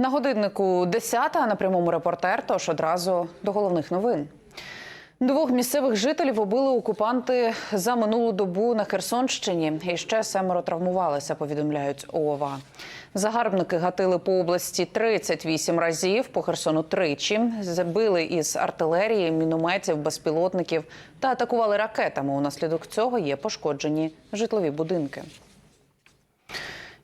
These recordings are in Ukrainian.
На годиннику 10, а на прямому репортер, тож одразу до головних новин. Двох місцевих жителів убили окупанти за минулу добу на Херсонщині. І ще семеро травмувалися, повідомляють ООВА. Загарбники гатили по області 38 разів, по Херсону тричі. Забили із артилерії, мінометів, безпілотників та атакували ракетами. Унаслідок цього є пошкоджені житлові будинки.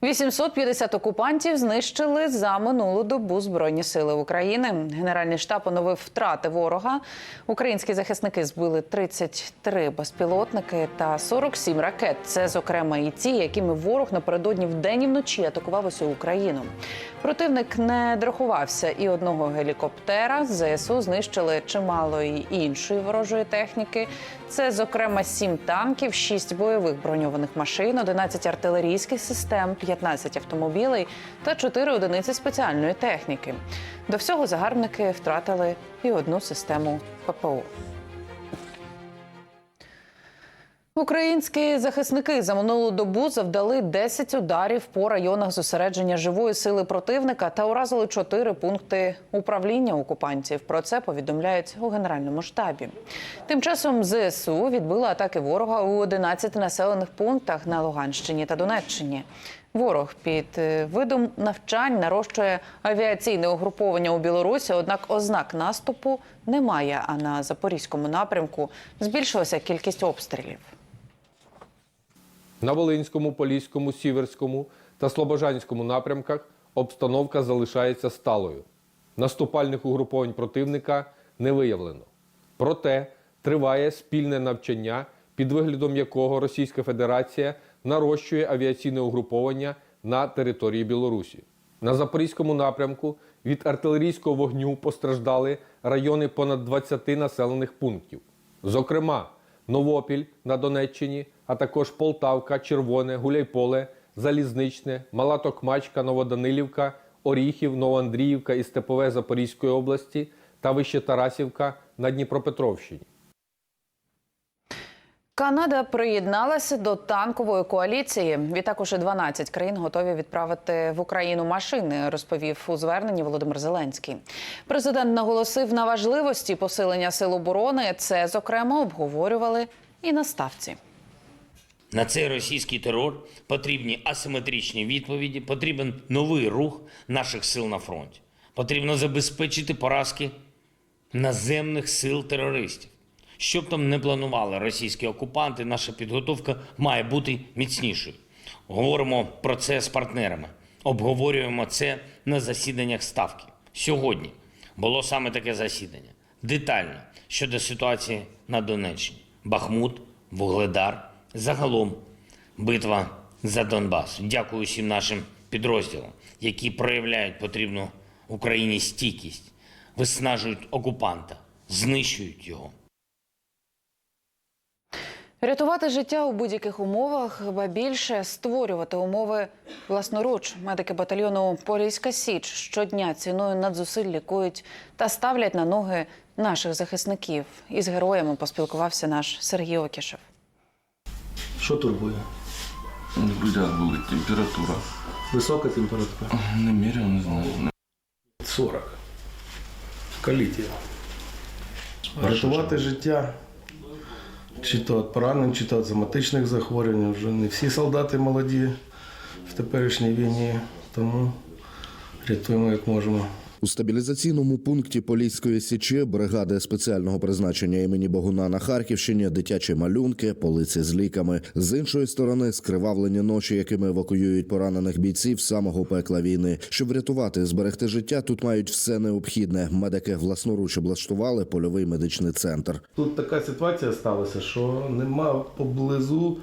850 окупантів знищили за минулу добу Збройні сили України. Генеральний штаб оновив втрати ворога. Українські захисники збили 33 безпілотники та 47 ракет. Це, зокрема, і ті, якими ворог напередодні вдень і вночі атакував усю Україну. Противник не драхувався і одного гелікоптера. ЗСУ знищили чимало і іншої ворожої техніки. Це, зокрема, 7 танків, 6 бойових броньованих машин, 11 артилерійських систем, 15 автомобілей та 4 одиниці спеціальної техніки. До всього загарбники втратили і одну систему ППО. Українські захисники за минулу добу завдали 10 ударів по районах зосередження живої сили противника та уразили 4 пункти управління окупантів. Про це повідомляють у генеральному штабі. Тим часом ЗСУ відбили атаки ворога у 11 населених пунктах на Луганщині та Донеччині. Ворог під е, видом навчань нарощує авіаційне угруповання у Білорусі, однак ознак наступу немає. А на запорізькому напрямку збільшилася кількість обстрілів. На Волинському, Поліському, Сіверському та Слобожанському напрямках обстановка залишається сталою. Наступальних угруповань противника не виявлено. Проте триває спільне навчання, під виглядом якого Російська Федерація нарощує авіаційне угруповання на території Білорусі. На Запорізькому напрямку від артилерійського вогню постраждали райони понад 20 населених пунктів. Зокрема, Новопіль на Донеччині, а також Полтавка, Червоне, Гуляйполе, Залізничне, Мала Токмачка, Новоданилівка, Оріхів, Новоандріївка і Степове Запорізької області та Вище Тарасівка на Дніпропетровщині. Канада приєдналася до танкової коаліції. Відтак уже 12 країн готові відправити в Україну машини, розповів у зверненні Володимир Зеленський. Президент наголосив на важливості посилення сил оборони. Це зокрема обговорювали і на ставці. На цей російський терор потрібні асиметричні відповіді, потрібен новий рух наших сил на фронті. Потрібно забезпечити поразки наземних сил терористів. Що б там не планували російські окупанти, наша підготовка має бути міцнішою. Говоримо про це з партнерами, обговорюємо це на засіданнях ставки. Сьогодні було саме таке засідання. Детально щодо ситуації на Донеччині. Бахмут, Вугледар, загалом битва за Донбас. Дякую всім нашим підрозділам, які проявляють потрібну Україні стійкість, виснажують окупанта, знищують його. Рятувати життя у будь-яких умовах, ба більше створювати умови власноруч. Медики батальйону Поліська Січ щодня ціною надзусиль лікують та ставлять на ноги наших захисників. Із героями поспілкувався наш Сергій Окішев. Що турбує? Грудях болить, температура. Висока температура. Не міряв, не знаю. 40. Калітія. Рятувати життя. Чи то від поранень, чи то від соматичних захворювань. Вже не всі солдати молоді в теперішній війні, тому рятуємо як можемо. У стабілізаційному пункті Поліської січі бригади спеціального призначення імені Богуна на Харківщині дитячі малюнки, полиці з ліками. З іншої сторони, скривавлені ночі, якими евакуюють поранених бійців самого пекла війни. Щоб врятувати і зберегти життя, тут мають все необхідне. Медики власноруч облаштували польовий медичний центр. Тут така ситуація сталася, що нема поблизу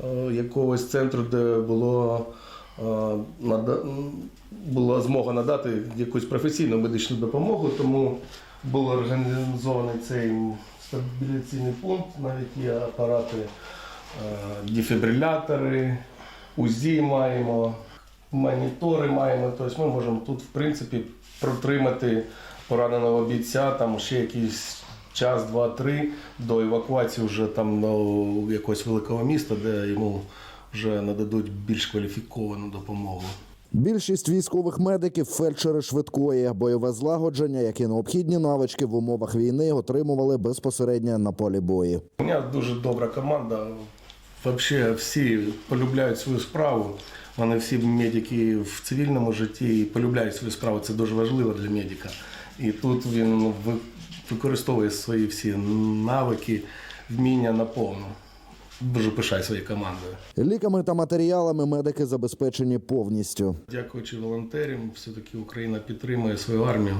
е, якогось центру, де було, була змога надати якусь професійну медичну допомогу, тому був організований цей стабіляційний пункт, навіть є апарати, е, дефібрилятори, УЗІ маємо, монітори маємо. Тобто ми можемо тут, в принципі, протримати пораненого бійця там ще якийсь час, два-три до евакуації вже там до якогось великого міста, де йому вже нададуть більш кваліфіковану допомогу. Більшість військових медиків фельдшери швидкої, бойове злагодження, як і необхідні навички в умовах війни отримували безпосередньо на полі бою. У мене дуже добра команда. Взагалі всі полюбляють свою справу. Вони всі медики в цивільному житті і полюбляють свою справу. Це дуже важливо для медика. І тут він використовує свої всі навики, вміння наповну. Дуже пишаю своєю командою. Ліками та матеріалами медики забезпечені повністю. Дякуючи волонтерам, все-таки Україна підтримує свою армію.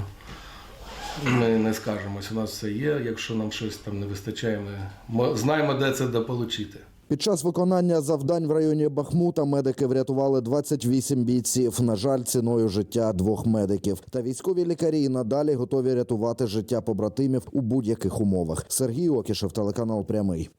Ми не скажемось, у нас все є. Якщо нам щось там не вистачає, ми знаємо, де це дополучити. Під час виконання завдань в районі Бахмута медики врятували 28 бійців. На жаль, ціною життя двох медиків. Та військові лікарі і надалі готові рятувати життя побратимів у будь-яких умовах. Сергій Окішев, телеканал Прямий.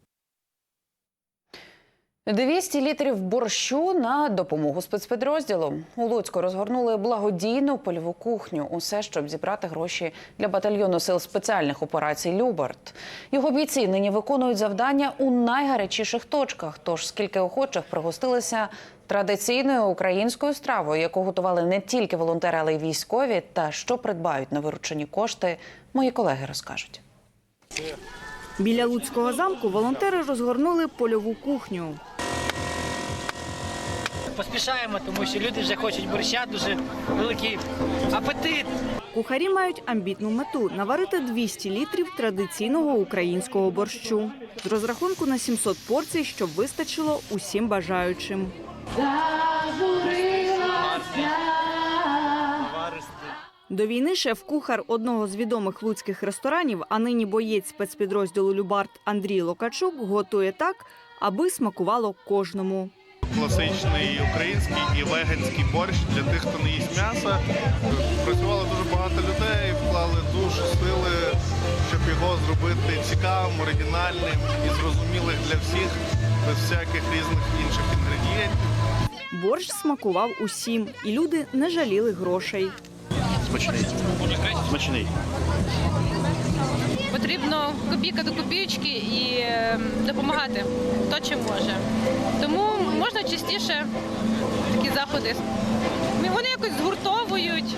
200 літрів борщу на допомогу спецпідрозділу. У Луцьку розгорнули благодійну польову кухню. Усе, щоб зібрати гроші для батальйону сил спеціальних операцій Любарт. Його бійці нині виконують завдання у найгарячіших точках. Тож скільки охочих пригостилися традиційною українською стравою, яку готували не тільки волонтери, але й військові, та що придбають на виручені кошти, мої колеги розкажуть. Біля Луцького замку волонтери розгорнули польову кухню. Поспішаємо, тому що люди вже хочуть борща, дуже великий апетит. Кухарі мають амбітну мету наварити 200 літрів традиційного українського борщу з розрахунку на 700 порцій, щоб вистачило усім бажаючим. До війни шеф-кухар одного з відомих луцьких ресторанів, а нині боєць спецпідрозділу Любарт Андрій Локачук готує так, аби смакувало кожному. Класичний український і веганський борщ для тих, хто не їсть м'яса. Працювало дуже багато людей, вклали душу, сили, щоб його зробити цікавим, оригінальним і зрозумілим для всіх, без всяких різних інших інгредієнтів. Борщ смакував усім, і люди не жаліли грошей. Смачний. Смачний. потрібно копійка до копійки і е, допомагати хто чим може. Тому можна частіше такі заходи. Вони якось згуртовують.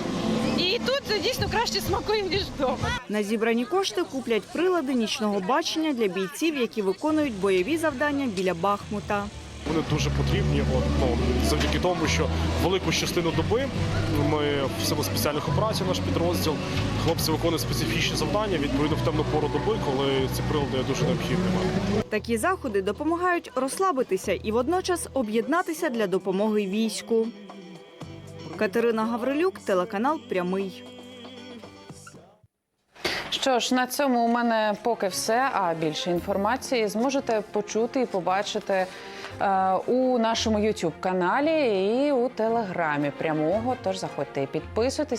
І тут дійсно краще смакує, ніж вдома. На зібрані кошти куплять прилади нічного бачення для бійців, які виконують бойові завдання біля Бахмута. Вони дуже потрібні. От, ну, завдяки тому, що велику частину доби ми в силу спеціальних операцій, наш підрозділ, хлопці виконують специфічні завдання відповідно в темну пору доби, коли ці прилади є дуже необхідними. Такі заходи допомагають розслабитися і водночас об'єднатися для допомоги війську. Катерина Гаврилюк, телеканал Прямий. Що ж, на цьому у мене поки все. А більше інформації зможете почути і побачити у нашому youtube каналі і у телеграмі прямого. Тож заходьте і підписуйтесь.